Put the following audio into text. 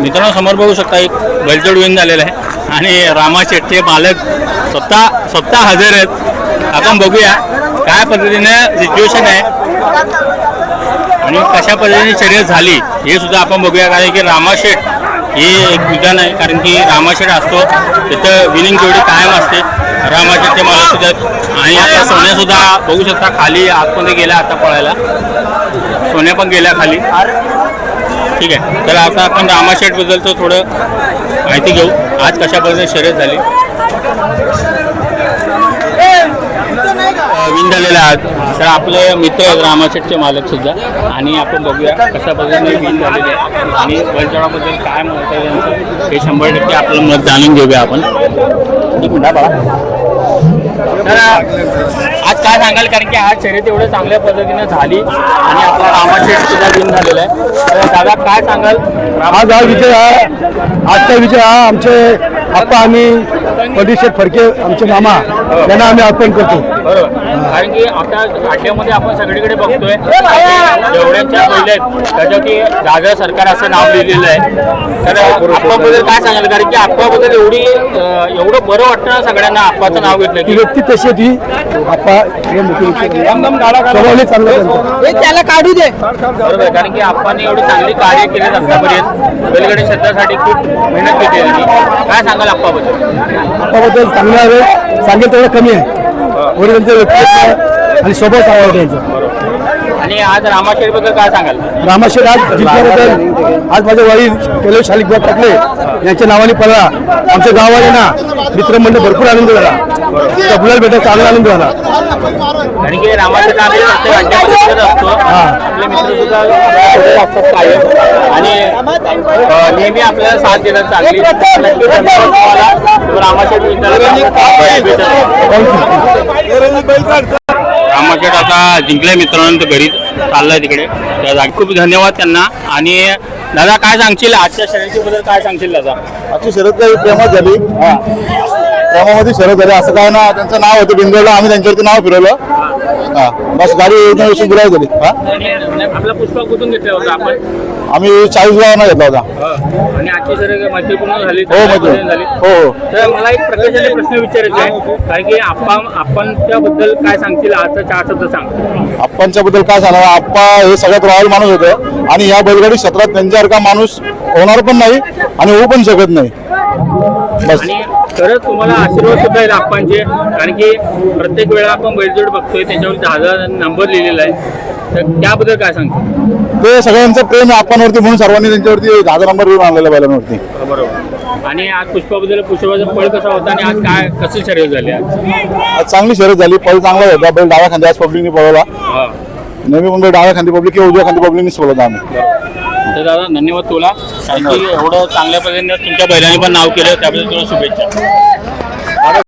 मित्रांनो समोर बघू शकता एक बैलजोड विन झालेला आहे. आणि रामा शेटचे मालक स्वतः स्वतः हजर आहेत. आपण बघूया काय पद्धतीने सिच्युएशन आहे. आणि कशा पद्धतीने शर्यत झाली हे सुद्धा आपण बघूया. कारण की रामाशेठ हे एक विधान आहे. कारण की रामाशेठ असतो तिथं विनिंग जोडी कायम असते रामाशेठचे मालक सुद्धा. आहेत. आणि आता सोन्यासुद्धा बघू शकता खाली आतमध्ये गेल्या आता पळायला. सोन्या पण गेल्या खाली. ठीक आहे. तर आता आपण रामाशेठबद्दल तर थोडं माहिती घेऊ. आज कशा शर्यत झाली? विन झालेला आज. तर आपले मित्र रामाशेठचे मालक सुद्धा. आणि आपण बघूया कशा पद्धतीने विन झालेले आहे आणि बैलजोडाबद्दल काय मत आहे त्यांचं हे शंभर टक्के आपलं मत जाणून घेऊया आपण. ठीक आहे बाळा. तर आज काय सांगाल? कारण की आज शर्यत एवढं चांगल्या पद्धतीने झाली आणि आपला रामाशेठ सुद्धा विन झालेला आहे. तर दादा काय सांगाल? आज हा विजय हा आजचा विजय हा आमचे आप्पा आम्ही पडीशेठ फडके आमचे मामा यांना आम्ही अर्पण करतो. बरोबर. कारण की आता अड्ड्यामध्ये आपण सगळीकडे बघतोय जेवढ्यांच्या पहिले आहेत त्याच्यावरती दादा सरकार असं नाव लिहिलेलं आहे. तर आप्पाबद्दल काय सांगाल? कारण की आप्पाबद्दल एवढी अं, एवढं बरं वाटतं ना सगळ्यांना आप्पाचं नाव घेतलं ती की व्यक्ती तशी होती? आप्पा हे चांगला त्यांचा. त्याला काढू दे. बरोबर कारण की आप्पाने एवढी चांगली कार्य केली आतापर्यंत बैलगाडी क्षेत्रासाठी खूप मेहनत घेतली त्यांनी. काय सांगाल? सांगाल आप्पाबद्दल? आप्पाबद्दल चांगलं आहे. सांगेल तेवढं कमी आहे. वडिलांचं व्यक्तित्व आणि स्वभाव चांगला आहे त्यांचा आणि आज रामाशेठबद्दल काय सांगाल? रामाशेठ आज जिंकल्याबद्दल आज माझे वडील कैलास शालिक टाकले यांच्या नावाने पळला आमच्या गाववाल्यांना मित्रमंडळ भरपूर आनंद झाला. कबुलाल भेटा चांगला आनंद झाला. कारण की असतो. आपले मित्र सुद्धा असतात कायम. आणि नेहमी आपल्याला साथ देण्यात चांगली. तुम्हाला. रामाशेठ आता जिंकले मित्रांनो ते घरी चाललाय तिकडे. त्या जागी खूप धन्यवाद त्यांना. आणि दादा काय सांगशील? आजच्या शर्यतीबद्दल काय सांगशील दादा? आमची शरद काही प्रेमात झाली. प्रेमामध्ये शरद झाली. असं काय ना त्यांचं नाव होतं बिंदोडला आम्ही त्यांच्यावरती नाव फिरवलं. हा. बस गाडी झाली. हा? आपला पुष्पा कुठून घेतला होता आपण? आम्ही चाळीस गावांना घेतला होता. आणि आजची शर्यत मैत्रीपूर्ण झाली हो मैत्री. झाली हो हो. तर मला एक प्रकाशाने प्रश्न विचारायचा आहे कारण की आपण आपण त्याबद्दल काय सांगतील आजचा चार शब्द सांग. आप्पांच्या बद्दल काय सांगा आप्पा हे सगळ्यात रॉयल माणूस होते आणि या बैलगाडी क्षेत्रात त्यांच्यासारखा माणूस होणार पण नाही आणि होऊ पण शकत नाही. बस. आणि खरंच तुम्हाला आशीर्वाद सुद्धा आहेत आपणचे कारण की प्रत्येक वेळा आपण बैलजोड बघतोय त्याच्यावर दहा नंबर लिहिलेला आहे. तर त्याबद्दल काय सांगतो? ते सगळ्यांचं प्रेम आहे आप्पांवरती म्हणून सर्वांनी त्यांच्यावरती दहा नंबर लिहून आणलेल्या बैलांवरती. बरोबर. आणि आज पुष्पाबद्दल पुष्पाचा पळ कसा होता आणि आज काय कशी शर्यत झाली आज? आज चांगली शर्यत झाली पळ चांगला होता बैल डाव्या खांदी आज पब्लिकने पळवला. हा. नेहमी बैल डाव्या खांदी पब्लिक किंवा उजव्या खांदी पब्लिकनेच पळवला आम्ही. तर दादा धन्यवाद तुला. कारण की एवढं चांगल्या पद्धतीने तुमच्या बैलांनी पण नाव केलं त्याबद्दल तुला शुभेच्छा.